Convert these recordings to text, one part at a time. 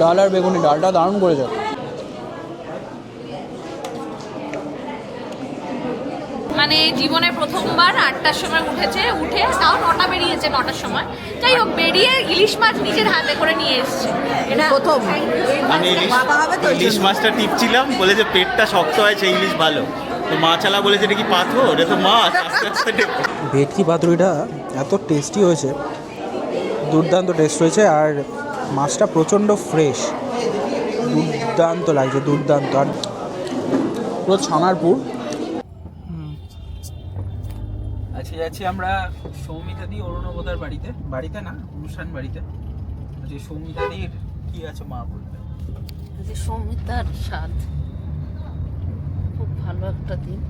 ডাল আর বেগুনি ডালটা দারুণ করেছে। মানে জীবনে প্রথমবার আটটার সময় উঠেছে উঠে তাও নটা বেরিয়েছে নটার সময়। যাই হোক বেরিয়ে ইলিশ মাছ নিজের হাতে করে নিয়ে এসছে। এটা প্রথম। আমি ইলিশ বাবা হবে তো। ইলিশ মাছটা টিপছিলাম বলে যে পেটটা শক্ত হয় সেই ইলিশ ভালো। তো মাছালা বলেছে এটা কি পাথর? এটা তো মাছ। আস্তে আস্তে ভেটকি পাতুরিটা এত টেস্টি হয়েছে দুর্দান্ত টেস্ট হয়েছে আর মাছটা প্রচণ্ড ফ্রেশ দুর্দান্ত লাগছে দুর্দান্ত। আর পুরো ছানার পুর আজকে যাচ্ছি আমরা সৌমিতাদি অরুণবদার বাড়িতে। বাড়িতে না অনুষ্ঠান বাড়িতে। যে সৌমিতাদির কি আছে মা বলবে? যে সৌমিতার স্বাদ ভালো একটা দিন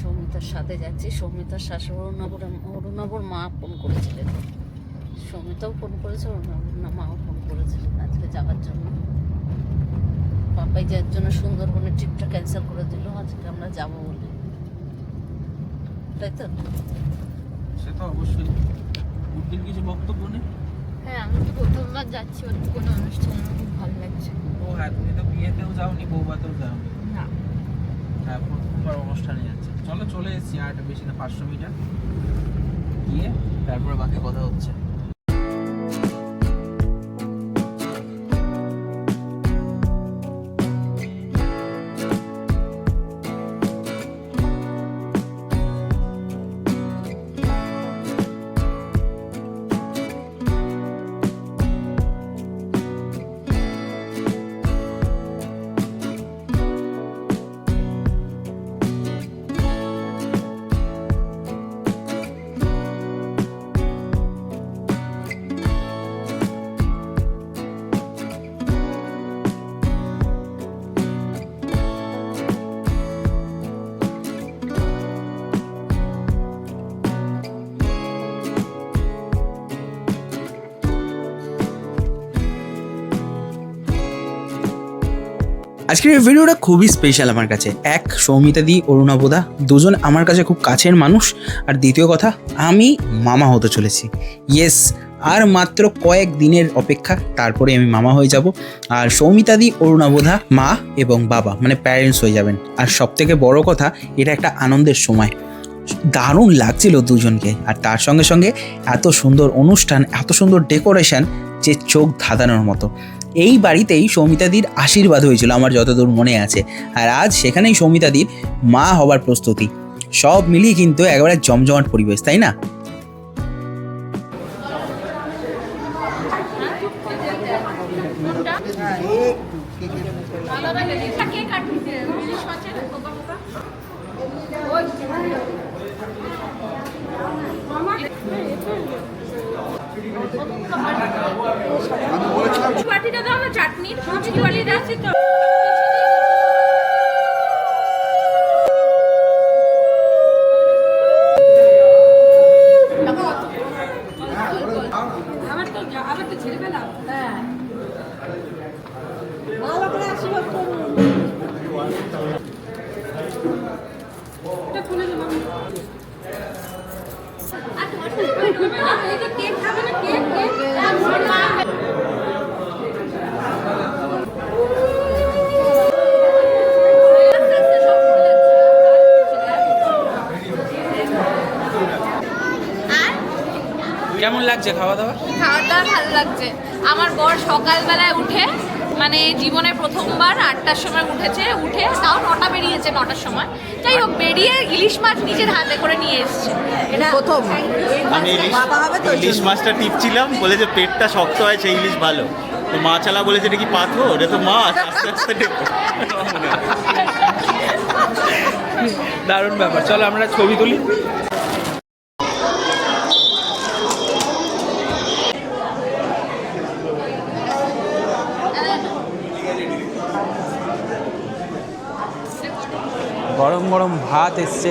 সৌমিতার সাথে যাচ্ছি। সৌমিতার শাশুড়ি অরুণাবর অরুণাবর মা ফোন করেছিলেন। সৌমিতাও ফোন করেছে অরুণাবর না মাও ফোন করেছিলেন আজকে যাওয়ার জন্য। পাপাই যার জন্য সুন্দরবনের ট্রিপটা ক্যান্সেল করে দিল আজকে আমরা যাব বলে। তাই তো? সে তো অবশ্যই। উদ্দিন কিছু বক্তব্য নেই? হ্যাঁ আমি তো প্রথমবার যাচ্ছি ওর কোনো অনুষ্ঠান আমার খুব ভালো লাগছে। ও হ্যাঁ তুমি তো বিয়েতেও যাওনি বৌবাতেও যাওনি। না। হ্যাঁ প্রথমবার অনুষ্ঠানে যাচ্ছে চলো চলে এসেছি আর বেশি না, পাঁচশো মিটার। গিয়ে তারপরে বাকি কথা হচ্ছে। আজকের এই ভিডিওটা খুবই স্পেশাল আমার কাছে। এক সৌমিতাদি অরুণাবোদা দুজন আমার কাছে খুব কাছের মানুষ। আর দ্বিতীয় কথা, আমি মামা হতে চলেছি। ইয়েস আর মাত্র কয়েক দিনের অপেক্ষা, তারপরে আমি মামা হয়ে যাব। আর সৌমিতাদি অরুণাবোধা মা এবং বাবা মানে প্যারেন্টস হয়ে যাবেন। আর সব থেকে বড় কথা, এটা একটা আনন্দের সময়। দারুণ লাগছিল দুজনকে। আর তার সঙ্গে সঙ্গে এত সুন্দর অনুষ্ঠান, এত সুন্দর ডেকোরেশন যে চোখ ধাঁধানোর মতো। এই বাড়িতেই সৌমিতাদির আশীর্বাদ হয়েছিল, আমার যতদূর মনে আছে। আর আজ সেখানেই সৌমিতাদির মা হবার প্রস্তুতি। সব মিলিয়ে কিন্তু একেবারে জমজমাট পরিবেশ, তাই না? কে বাটিটা দাও না চাটনির ফুচকি বাটি কেমন লাগছে খাওয়া দাওয়া? খাওয়া দাওয়া ভালো লাগছে। আমার বর সকালবেলায় উঠে মানে জীবনে প্রথমবার আটটার সময় উঠেছে উঠে তাও নটা বেরিয়েছে নটার সময়। যাই হোক বেরিয়ে ইলিশ মাছ নিজের হাতে করে নিয়ে এসছে। এটা প্রথম? আমি ইলিশ তো? ইলিশ মাছটা টিপছিলাম বলে যে পেটটা শক্ত হয় সেই ইলিশ ভালো। তো মাছালা বলেছে এটা কি পাথর? এটা তো মাছ আস্তে আস্তে দারুণ ব্যাপার। চলো আমরা ছবি তুলি গরম গরম ভাত এসছে।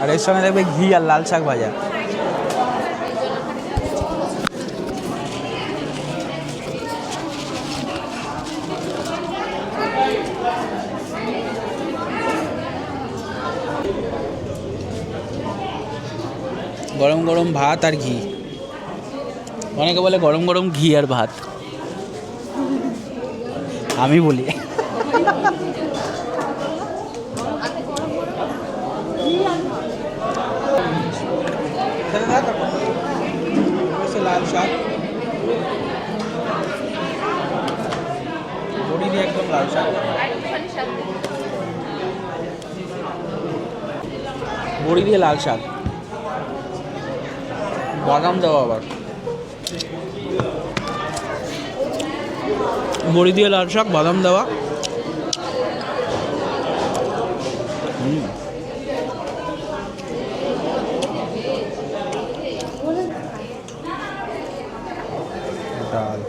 আর এর সঙ্গে দেখবে ঘি আর লাল শাক ভাজা। গরম গরম ভাত আর ঘি। অনেকে বলে গরম গরম ঘি আর ভাত। আমি বলি। লাল শাক। বড়ি দিয়ে একদম লাল শাক। বড়ি দিয়ে লাল শাক। বাদাম দেওয়া আবার। বড়ি দিয়ে লাল শাক, বাদাম দেওয়া হুম। ডাল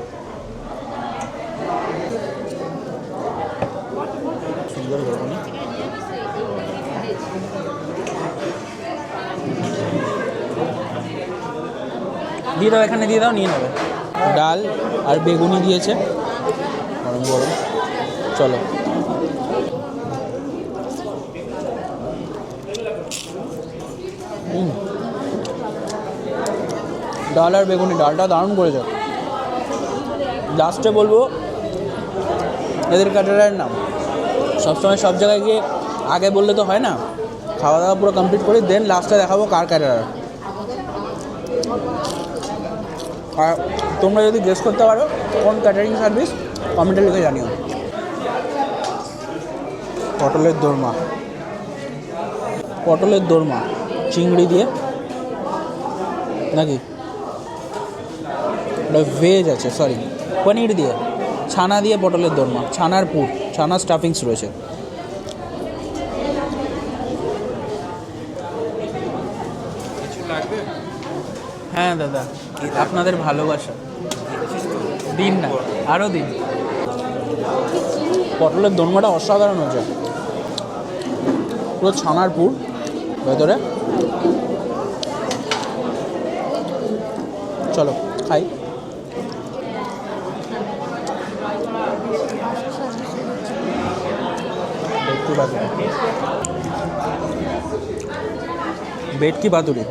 সুন্দর বেগুনি দিয়ে দাও, এখানে দিয়ে দাও, নিয়ে নেবে ডাল আর বেগুনি দিয়েছে। গরম গরম। চলো। ডাল আর বেগুনি, ডালটা দারুণ করে করেছে লাস্টে বলব, এদের ক্যাটারারের নাম। সবসময় সব জায়গায় গিয়ে আগে বললে তো হয় না। খাওয়া দাওয়া পুরো কমপ্লিট করি দেন লাস্টে দেখাবো কার ক্যাটারার আর তোমরা যদি গেস করতে পারো, কোন ক্যাটারিং সার্ভিস কমেন্টে লিখে জানিও। পটলের দোরমা। পটলের দোরমা, চিংড়ি দিয়ে। নাকি? ভেজ আছে সরি পনির দিয়ে। ছানা দিয়ে পটলের দোরমা ছানার পুর ছানা স্টাফিংস রয়েছে। হ্যাঁ দাদা আপনাদের ভালোবাসা। দিন না আরও দিন। পটলের দোরমাটা অসাধারণ হয়েছে। পুরো ছানার পুর ভেতরে। চলো খাই। ভেটকি পাতুরি ভেটকি পাতুরি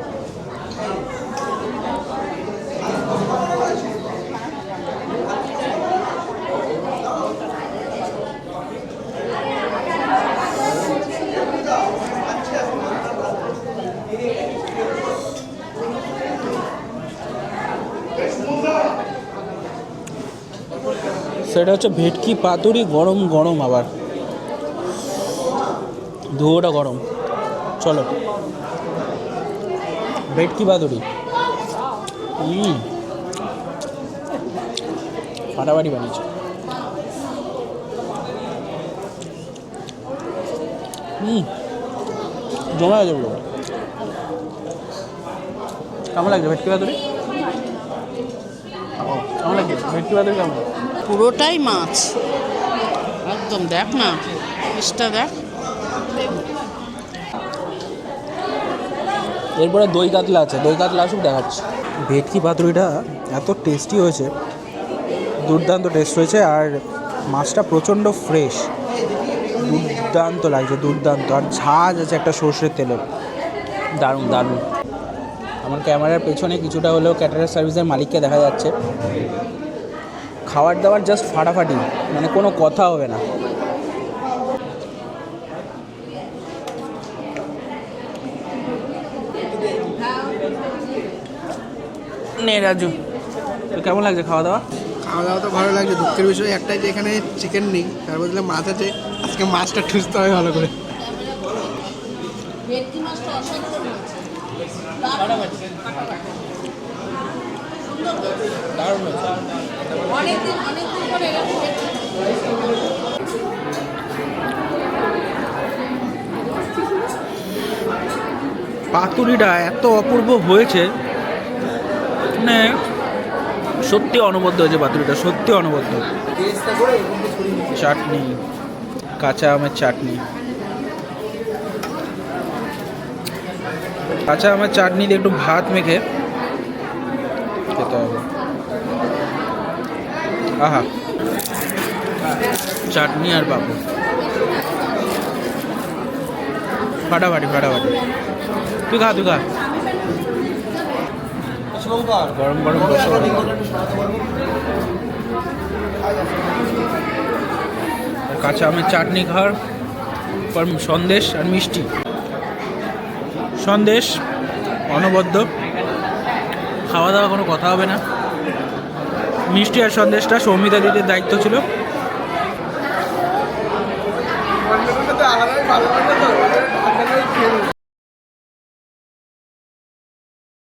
সেটা হচ্ছে ভেটকি পাতুরি গরম গরম আবার। ধুয়োটা গরম। চলো। ভেটকি পাতুরি হুম ফাটাফাটি বানিয়েছে। হুম জমা গেছে পুরো। কেমন লাগছে ভেটকি ও, কেমন লাগছে? ভেটকি বাদুরি কেমন? পুরোটাই মাছ। একদম দেখ না পিসটা দেখ। এরপরে দই কাতলা আছে দই কাতলা আসুক দেখাচ্ছি। ভেটকি পাতুরিটা এত টেস্টি হয়েছে দুর্দান্ত টেস্ট হয়েছে আর মাছটা প্রচণ্ড ফ্রেশ দুর্দান্ত লাগছে দুর্দান্ত। আর ঝাঁজ আছে একটা সর্ষের তেলের দারুণ দারুণ। আমার ক্যামেরার পেছনে কিছুটা হলেও ক্যাটারার সার্ভিসের মালিককে দেখা যাচ্ছে। খাবার দাবার জাস্ট ফাটাফাটি মানে কোনো কথা হবে না। নে রাজু। তো কেমন লাগছে খাওয়া দাওয়া? খাওয়া দাওয়া তো ভালো লাগছে। দুঃখের বিষয় একটাই যে এখানে চিকেন নেই। তার বদলে মাছ আছে। আজকে মাছটা ঠুসতে হবে ভালো করে। পাতুরিটা এত অপূর্ব হয়েছে। মানে সত্যি অনবদ্য হয়েছে পাতুরিটা সত্যি অনবদ্য। চাটনি, কাঁচা আমের চাটনি। কাঁচা আমের চাটনি দিয়ে একটু ভাত মেখে খেতে হবে। আহা। চাটনি আর পাপড়। ফাটাফাটি ফাটাফাটি। তুই খা তুই খা। গরম গরম কাঁচা আমের চাটনি খাওয়ার সন্দেশ আর মিষ্টি। সন্দেশ অনবদ্য। খাওয়া দাওয়া কোনো কথা হবে না। মিষ্টি আর সন্দেশটা সৌমিতা দিদির দায়িত্ব ছিল।